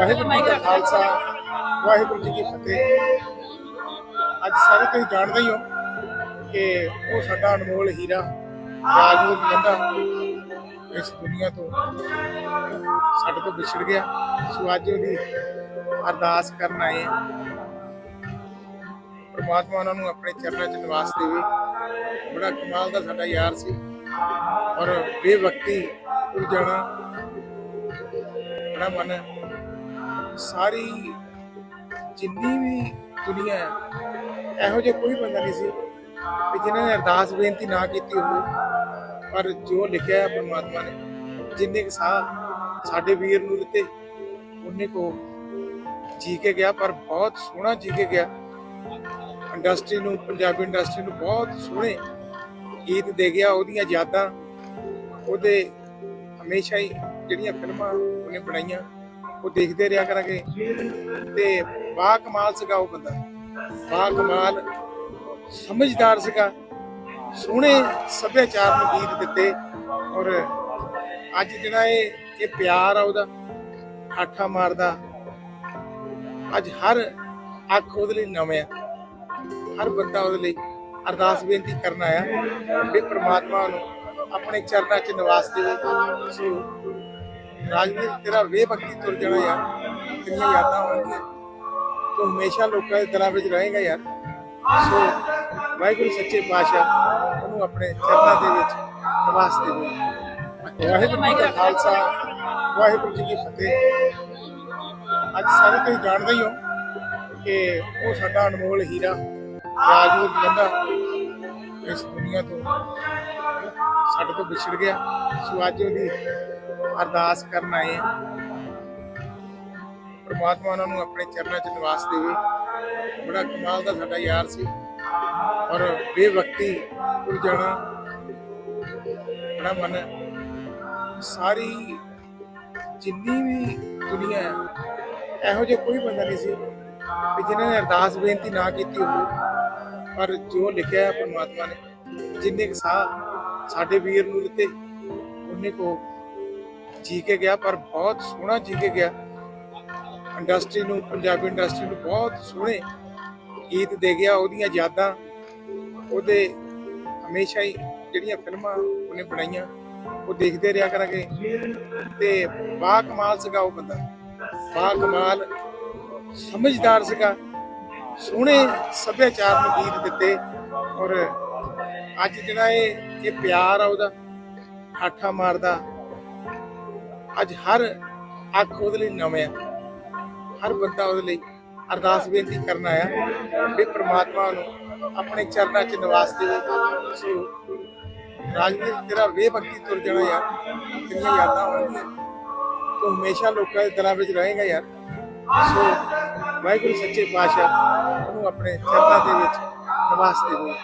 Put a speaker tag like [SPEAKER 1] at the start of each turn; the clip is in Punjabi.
[SPEAKER 1] ਵਾਹਿਗੁਰੂ ਜੀ ਕਾ ਖਾਲਸਾ, ਵਾਹਿਗੁਰੂ ਜੀ ਕੀ ਫਤਿਹ। ਅੱਜ ਸਾਰੇ ਤੁਸੀਂ ਜਾਣਦੇ ਹੀ ਹੋ ਕਿ ਉਹ ਸਾਡਾ ਅਨਮੋਲ ਹੀਰਾ, ਰਾਜਵੀਰ ਜੰਦਾ ਇਸ ਦੁਨੀਆ ਤੋਂ ਸਾਡੇ ਤੋਂ ਵਿਛੜ ਗਿਆ। ਸੋ ਅੱਜ ਉਹਦੀ ਅਰਦਾਸ ਕਰਨ ਆਏ ਹਾਂ। ਪ੍ਰਮਾਤਮਾ ਉਹਨਾਂ ਨੂੰ ਆਪਣੇ ਚਰਨਾਂ 'ਚ ਨਿਵਾਸ ਦੇਵੇ। ਬੜਾ ਕਮਾਲ ਦਾ ਸਾਡਾ ਯਾਰ ਸੀ ਔਰ ਬੇਵਕਤੀ ਉਲਝਣਾ ਬੜਾ ਮਨ ਸਾਰੀ ਜਿੰਨੀ ਵੀ ਦੁਨੀਆ ਹੈ, ਇਹੋ ਜਿਹਾ ਕੋਈ ਬੰਦਾ ਨਹੀਂ ਸੀ ਕਿ ਜਿਨ੍ਹਾਂ ਨੇ ਅਰਦਾਸ ਬੇਨਤੀ ਨਾ ਕੀਤੀ ਹੋਵੇ, ਪਰ ਜੋ ਲਿਖਿਆ ਹੈ ਪਰਮਾਤਮਾ ਨੇ, ਜਿੰਨੇ ਕੁ ਸਾਹ ਸਾਡੇ ਵੀਰ ਨੂੰ ਦਿੱਤੇ, ਉਹਨੇ ਕੋ ਜੀ ਕੇ ਗਿਆ, ਪਰ ਬਹੁਤ ਸੋਹਣਾ ਜੀ ਕੇ ਗਿਆ। ਇੰਡਸਟਰੀ ਨੂੰ, ਪੰਜਾਬੀ ਇੰਡਸਟਰੀ ਨੂੰ ਬਹੁਤ ਸੋਹਣੇ ਗੀਤ ਦੇ ਗਿਆ, ਉਹਦੀਆਂ ਯਾਦਾਂ, ਉਹਦੇ ਹਮੇਸ਼ਾ ਹੀ ਜਿਹੜੀਆਂ ਫਿਲਮਾਂ ਉਹਨੇ ਬਣਾਈਆਂ। ਉਹ ਦੇਖਦੇ ਰਿਹਾ ਕਰਾਂਗੇ। ਤੇ ਬਾ ਕਮਾਲ ਸੀਗਾ ਉਹ ਬੰਦਾ। ਬਾ ਕਮਾਲ। ਸਮਝਦਾਰ ਸੀਗਾ। ਸੋਹਣੇ ਸੱਭਿਆਚਾਰ ਨੂੰ ਗੀਤ ਦਿੱਤੇ। ਔਰ ਅੱਜ ਜਿਹੜਾ ਇਹ ਇਹ ਪਿਆਰ ਆ ਉਹਦਾ ਆਠਾ ਮਾਰਦਾ, ਅੱਜ ਹਰ ਅੱਖ ਉਹਦੇ ਲਈ ਨਵੇਂ ਆ। ਹਰ ਬੰਦਾ ਉਹਦੇ ਲਈ ਅਰਦਾਸ ਬੇਨਤੀ ਕਰਨ ਆਇਆ ਵੀ ਪ੍ਰਮਾਤਮਾ ਨੂੰ ਆਪਣੇ ਚਰਨਾਂ 'ਚ ਨਿਵਾਸ ਦੇਵੇ। ਸੋ ਰਾਜਵੀਰ, ਤੇਰਾ ਵੇ ਭਗਤੀ ਤੁਰ ਜਾਣਾ ਯਾਰ। ਕਿੰਨੀਆਂ ਯਾਦਾਂ ਹੋਣਗੀਆਂ। ਤੂੰ ਹਮੇਸ਼ਾ ਲੋਕਾਂ ਦੇ ਦਿਲਾਂ ਵਿੱਚ ਰਹੇਗਾ ਯਾਰ। ਸੋ, ਵਾਹਿਗੁਰੂ ਸੱਚੇ ਪਾਤਸ਼ਾਹ ਉਹਨੂੰ ਆਪਣੇ ਚਰਨਾਂ ਦੇ ਵਿੱਚ ਨਿਵਾਸ ਦੇਵੇ ਵਾਹਿਗੁਰੂ ਜੀ ਕਾ ਖਾਲਸਾ, ਵਾਹਿਗੁਰੂ ਜੀ ਕੀ ਫਤਿਹ। ਅੱਜ ਸਾਰੇ ਤੁਸੀਂ ਜਾਣਦੇ ਹੀ ਹੋ ਕਿ ਉਹ ਸਾਡਾ ਅਨਮੋਲ ਹੀਰਾ, ਰਾਜਵੀਰ ਜੰਦਾ ਇਸ ਦੁਨੀਆ ਤੋਂ ਸਾਡੇ ਤੋਂ ਵਿਛੜ ਗਿਆ। ਸੋ ਅੱਜ ਉਹਦੀ ਅਰਦਾਸ ਕਰਨ ਆਏ ਹਾਂ। ਪ੍ਰਮਾਤਮਾ ਉਹਨਾਂ ਨੂੰ ਆਪਣੇ ਚਰਨਾਂ 'ਚ ਨਿਵਾਸ ਦੇਵੇ। ਬੜਾ ਕਮਾਲ ਦਾ ਸਾਡਾ ਯਾਰ ਸੀ। ਔਰ ਬੇਵਕਤੀ ਉਲਝਣਾ ਬੜਾ ਮਨ ਸਾਰੀ ਜਿੰਨੀ ਵੀ ਦੁਨੀਆ ਹੈ, ਇਹੋ ਜਿਹਾ ਕੋਈ ਬੰਦਾ ਨਹੀਂ ਸੀ ਕਿ ਜਿਨ੍ਹਾਂ ਨੇ ਅਰਦਾਸ ਬੇਨਤੀ ਨਾ ਕੀਤੀ ਹੋਵੇ। ਪਰ ਜੋ ਲਿਖਿਆ ਹੈ ਪਰਮਾਤਮਾ ਨੇ, ਜਿੰਨੇ ਕੁ ਸਾਹ ਸਾਡੇ ਵੀਰ ਨੂੰ ਦਿੱਤੇ, ਉਹਨੇ ਕੋ ਜੀ ਕੇ ਗਿਆ, ਪਰ ਬਹੁਤ ਸੋਹਣਾ ਜੀ ਕੇ ਗਿਆ। ਇੰਡਸਟਰੀ ਨੂੰ, ਪੰਜਾਬੀ ਇੰਡਸਟਰੀ ਨੂੰ ਬਹੁਤ ਸੋਹਣੇ ਗੀਤ ਦੇ ਗਿਆ, ਉਹਦੀਆਂ ਯਾਦਾਂ, ਉਹਦੇ ਹਮੇਸ਼ਾ ਹੀ ਜਿਹੜੀਆਂ ਫਿਲਮਾਂ ਉਹਨੇ ਬਣਾਈਆਂ, ਉਹ ਦੇਖਦੇ ਰਿਹਾ ਕਰਾਂਗੇ। ਤੇ ਬਾ ਕਮਾਲ ਸੀਗਾ ਉਹ ਬੰਦਾ। ਬਾ ਕਮਾਲ, ਸਮਝਦਾਰ ਸੀਗਾ। ਸੋਹਣੇ ਸੱਭਿਆਚਾਰ ਨੂੰ ਗੀਤ ਦਿੱਤੇ ਔਰ ਅੱਜ ਜਿਹੜਾ ਇਹ ਇਹ ਪਿਆਰ ਆ ਉਹਦਾ ਆਠਾ ਮਾਰਦਾ ਅੱਜ ਹਰ ਅੱਖ ਉਹਦੇ ਲਈ ਨਵੇਂ ਆ। ਹਰ ਬੰਦਾ ਉਹਦੇ ਲਈ ਅਰਦਾਸ ਬੇਨਤੀ ਕਰਨ ਆਇਆ ਵੀ ਪ੍ਰਮਾਤਮਾ ਨੂੰ ਆਪਣੇ ਚਰਨਾਂ 'ਚ ਨਿਵਾਸ ਦੇਵੇ। ਸੋ ਰਾਜਵੀਰ, ਤੇਰਾ ਵੇ ਭਗਤੀ ਤੁਰ ਜਾਣਾ ਯਾਰ। ਕਿੰਨੀਆਂ ਯਾਦਾਂ ਹੋਣਗੀਆਂ। ਤੂੰ ਹਮੇਸ਼ਾ ਲੋਕਾਂ ਦੇ ਦਿਲਾਂ ਵਿੱਚ ਰਹੇਗਾ ਯਾਰ। ਸੋ ਵਾਹਿਗੁਰੂ ਸੱਚੇ ਪਾਤਸ਼ਾਹ ਉਹਨੂੰ ਆਪਣੇ ਚਰਨਾਂ ਦੇ ਵਿੱਚ ਨਿਵਾਸ ਦੇਵੇ।